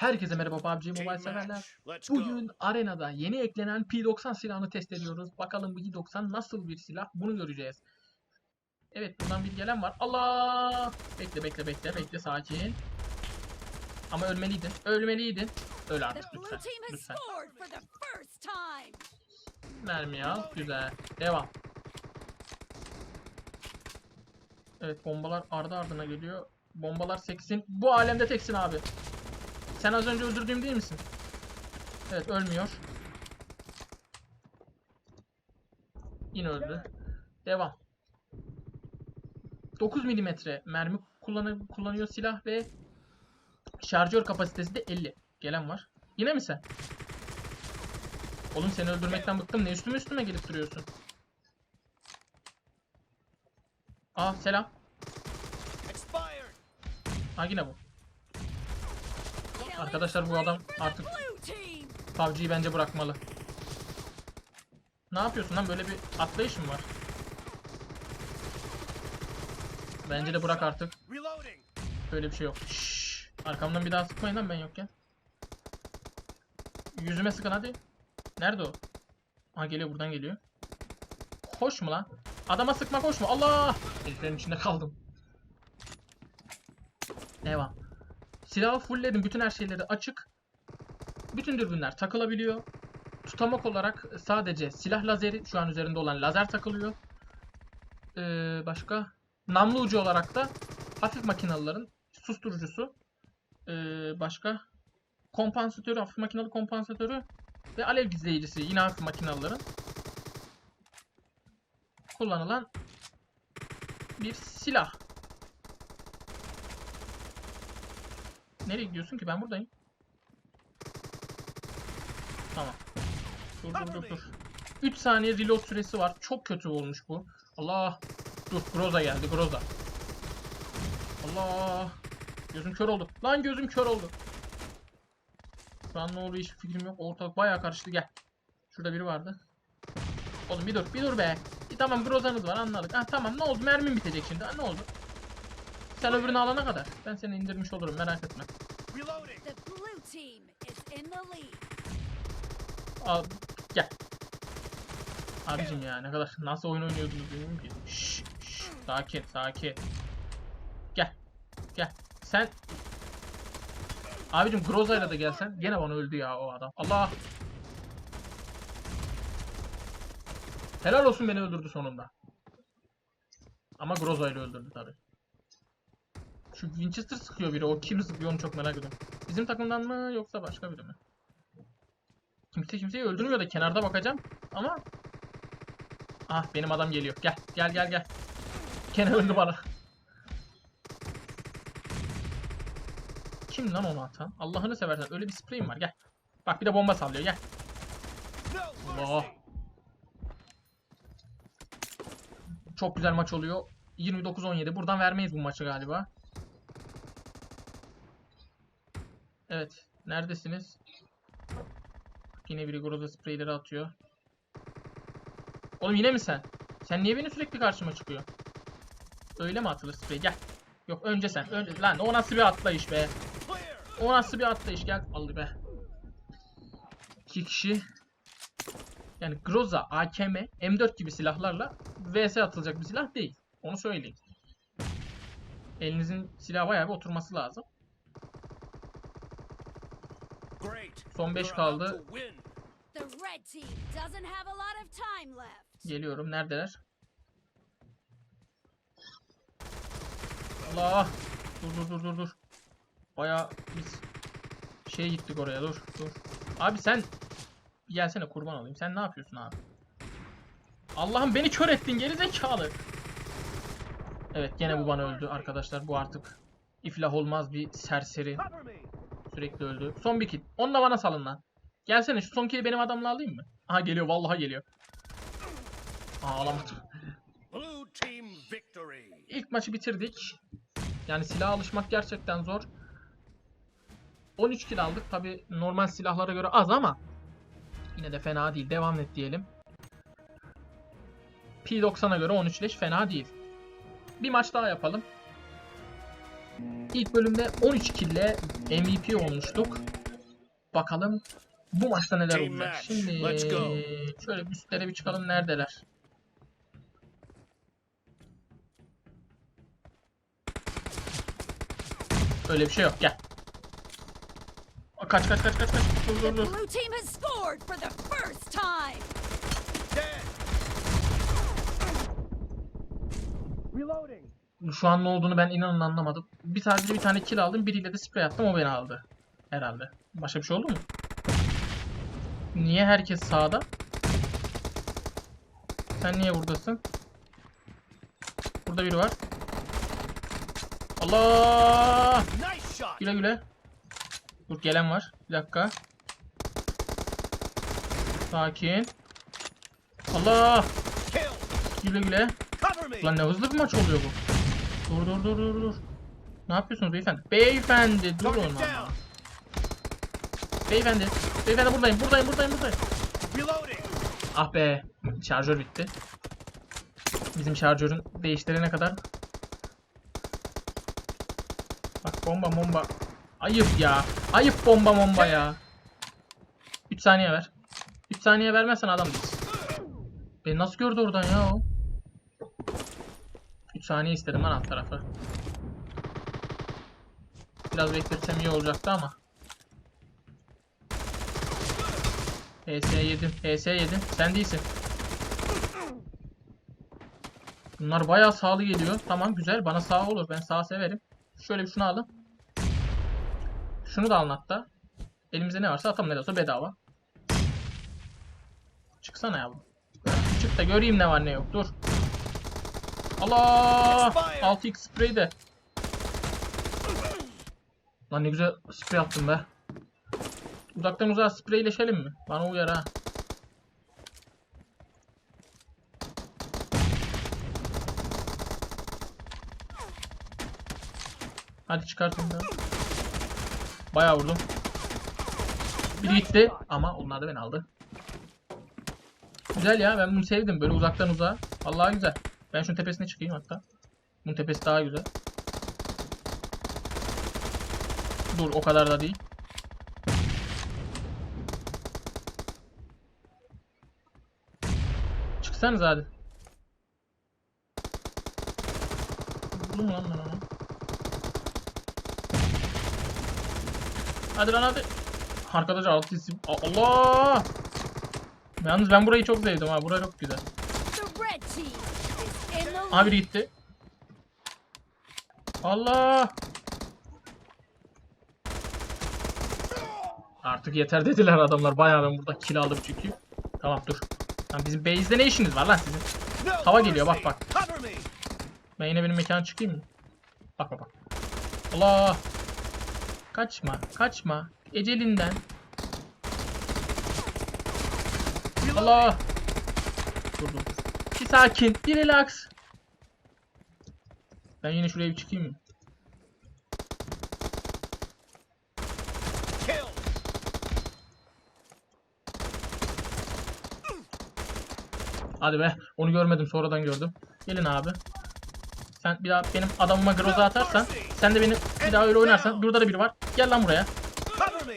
Herkese merhaba PUBG Mobile severler. Bugün arenada yeni eklenen P90 silahını test ediyoruz. Bakalım bu P90 nasıl bir silah bunu göreceğiz. Evet buradan bir gelen var. Allah! Bekle bekle bekle bekle sakin. Ama ölmeliydin. Ölmeliydin. Öl artık lütfen. Lütfen. Mermi al. Güzel. Devam. Evet bombalar ardı ardına geliyor. Bombalar seksin. Bu alemde teksin abi. Sen az önce öldürdüğüm değil misin? Evet ölmüyor. Yine öldü. Devam. 9 milimetre mermi kullanı- kullanıyor silah ve şarjör kapasitesi de 50. Gelen var. Yine mi sen? Oğlum seni öldürmekten bıktım. Ne üstüme üstüme gelip duruyorsun? Aa selam. Ha yine bu. Arkadaşlar bu adam artık. PUBG'yi bence bırakmalı. Ne yapıyorsun lan? Böyle bir atlayış mı var? Bence de bırak artık. Böyle bir şey yok. Şşş. Arkamdan bir daha sıkmayın lan ben yokken. Yüzüme sıkın hadi. Nerede o? Ha geliyor buradan geliyor. Hoş mu lan? Adama sıkmak hoş mu? Allah! Heriflerin içinde kaldım. Devam. Silahı fullledim. Bütün her şeyleri açık. Bütün dürbünler takılabiliyor. Tutamak olarak sadece silah lazeri şu an üzerinde olan lazer takılıyor. Ee, başka? Namlu ucu olarak da hafif makinalıların susturucusu. Ee, başka? Kompansatörü, hafif makinalı kompansatörü ve alev gizleyicisi yine hafif makinalıların kullanılan bir silah. Nereye gidiyorsun ki? Ben buradayım. Tamam. Dur dur dur dur. 3 saniye reload süresi var. Çok kötü olmuş bu. Allah. Dur Groza geldi Groza. Allah. Gözüm kör oldu. Lan gözüm kör oldu. Şu an ne oluyor hiçbir fikrim yok. Ortalık bayağı karıştı gel. Şurada biri vardı. Oğlum bir dur bir dur be. E, tamam Groza'nız var anladık. Ha tamam ne oldu mermim bitecek şimdi. Ha, ne oldu? Sen öbürünü alana kadar. Ben seni indirmiş olurum merak etme. Reloading. The blue team is in the lead. Al gel. Abicim ya ne kadar nasıl oyun oynuyordunuz bilmiyorum ki. Şşş, şşş, sakin sakin. Gel. Gel. Sen Abicim Groza'yla da gelsen gene bana öldü ya o adam. Allah. Helal olsun beni öldürdü sonunda. Ama Groza'yla öldürdü tabi. Şu Winchester sıkıyor biri. O kim sıkıyor onu çok merak ediyorum. Bizim takımdan mı yoksa başka biri mi? Kimse kimseyi öldürmüyor da kenarda bakacağım. Ama Ah benim adam geliyor. Gel gel gel gel. Gene öldü bana. Kim lan onu atan? Allah'ını seversen öyle bir spreyim var gel. Bak bir de bomba sallıyor gel. Allah. Çok güzel maç oluyor. 29-17. Buradan vermeyiz bu maçı galiba. Evet. Neredesiniz? Yine biri Groza spreyleri atıyor. Oğlum yine mi sen? Sen niye benim sürekli karşıma çıkıyor? Öyle mi atılır sprey? Gel. Yok önce sen. Önce. Lan o nasıl bir atlayış be? O nasıl bir atlayış? Gel. Aldı be. İki kişi. Yani Groza, AKM, M4 gibi silahlarla VS atılacak bir silah değil. Onu söyleyeyim. Elinizin silah bayağı bir oturması lazım. Of time left. Geliyorum. Neredeler? Allah! Dur dur dur dur dur. Bayağı biz şey gittik oraya. Dur dur. Abi sen gelsene kurban olayım. Sen ne yapıyorsun abi? Allah'ım beni kör ettin geri zekalı. Evet gene bu bana öldü arkadaşlar. Bu artık iflah olmaz bir serseri. Sürekli öldü. Son bir kill. Onu da bana salın lan. Gelsene şu son kill'i benim adamla alayım mı? Aha geliyor vallahi geliyor. Aa alamadım. Blue team victory. İlk maçı bitirdik. Yani silaha alışmak gerçekten zor. 13 kill aldık. Tabi normal silahlara göre az ama yine de fena değil. Devam et diyelim. P90'a göre 13 leş fena değil. Bir maç daha yapalım. İlk bölümde 13 kille MVP olmuştuk. Bakalım bu maçta neler olacak. Şimdi şöyle bir üstlere bir çıkalım neredeler? Öyle bir şey yok gel. Kaç kaç kaç kaç kaç. Dur dur dur. blue team has scored for the first time. Dead. Reloading. Şu an ne olduğunu ben inanın anlamadım. Bir sadece bir tane kill aldım. Biriyle de sprey attım. O beni aldı. Herhalde. Başka bir şey oldu mu? Niye herkes sağda? Sen niye buradasın? Burada biri var. Allah! Güle güle. Dur gelen var. Bir dakika. Sakin. Allah! Güle güle. Lan ne hızlı bir maç oluyor bu. Dur dur dur dur dur. Ne yapıyorsunuz beyefendi? Beyefendi durun down. Beyefendi. Beyefendi buradayım buradayım buradayım buradayım. Ah be. Şarjör bitti. Bizim şarjörün değiştirene kadar. Bak bomba bomba. Ayıp ya. Ayıp bomba bomba ya. 3 saniye ver. 3 saniye vermezsen adam değilsin. Beni nasıl gördü oradan ya o? 3 saniye istedim lan alt tarafı. Biraz bekletsem iyi olacaktı ama. HS yedim. HS yedim. Sen değilsin. Bunlar bayağı sağlı geliyor. Tamam güzel. Bana sağ olur. Ben sağ severim. Şöyle bir şunu alın. Şunu da alın hatta. Elimizde ne varsa atalım ne de olsa bedava. Çıksana yavrum. Çık da göreyim ne var ne yok. Dur. Allah! Expired. 6x sprey de. Lan ne güzel sprey attım be. Uzaktan uzağa spreyleşelim mi? Bana uyar ha. Hadi çıkartın da. Bayağı vurdum. Biri gitti ama onlar da beni aldı. Güzel ya ben bunu sevdim böyle uzaktan uzağa. Vallahi güzel. Ben şunun tepesine çıkayım hatta. Bunun tepesi daha güzel. Dur o kadar da değil. Çıksanız hadi. Vurdum lan ben onu? Hadi lan hadi. Arkadaşlar altı isim. Allah! Yalnız ben burayı çok sevdim ha. Burası çok güzel. The red team is in the Aha lead. biri gitti. Allah! Artık yeter dediler adamlar. Bayağı ben burada kill aldım çünkü. Tamam dur. Lan bizim base'de ne işiniz var lan sizin? Hava geliyor, bak, bak. Ben yine benim mekana çıkayım mı? Bak bak bak. Allah! Kaçma, kaçma. Ecelinden. Allah! Dur dur. Bir sakin, bir relax. Ben yine şuraya bir çıkayım mı? Kill. Hadi be. Onu görmedim sonradan gördüm. Gelin abi. Sen bir daha benim adamıma groza atarsan sen de beni bir daha öyle oynarsan burada da biri var. Gel lan buraya.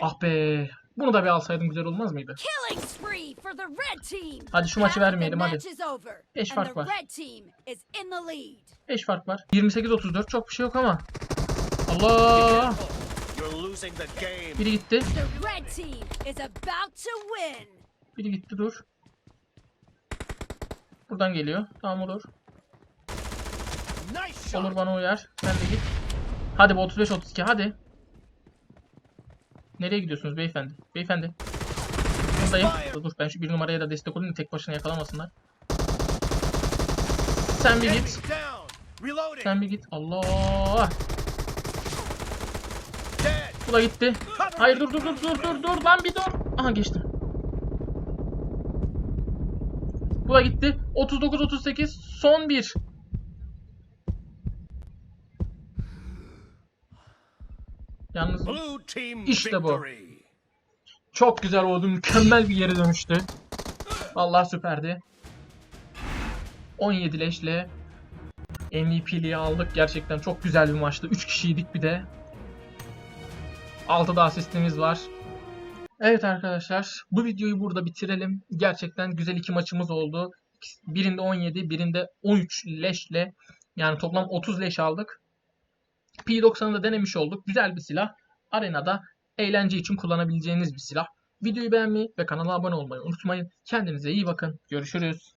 Ah be. Bunu da bir alsaydım güzel olmaz mıydı? Hadi şu maçı vermeyelim hadi. match is over, Beş and fark the var. red team is in the lead. 5 fark var. 28-34 çok bir şey yok ama. Allah! Biri gitti. Biri gitti dur. Buradan geliyor. Tamam olur. Olur bana uyar. Sen de git. Hadi bu 35-32 hadi. Nereye gidiyorsunuz beyefendi? Beyefendi. Buradayım. Dur, dur ben şu bir numaraya da destek olayım tek başına yakalamasınlar. Sen bir git. Sen bir git. Allah. Bu da gitti. Hayır dur dur dur dur dur dur lan bir dur. Aha geçtim. Da gitti. 39 38 son bir. Yalnız İşte bu. çok güzel oldu. Mükemmel bir yere dönüştü. Allah süperdi. 17 leşle MVP'liği aldık. Gerçekten çok güzel bir maçtı. 3 kişiydik bir de. 6 da asistimiz var. Evet arkadaşlar bu videoyu burada bitirelim. Gerçekten güzel iki maçımız oldu. Birinde 17, birinde 13 leşle yani toplam 30 leş aldık. P90'ı da denemiş olduk. Güzel bir silah. Arenada eğlence için kullanabileceğiniz bir silah. Videoyu beğenmeyi ve kanala abone olmayı unutmayın. Kendinize iyi bakın. Görüşürüz.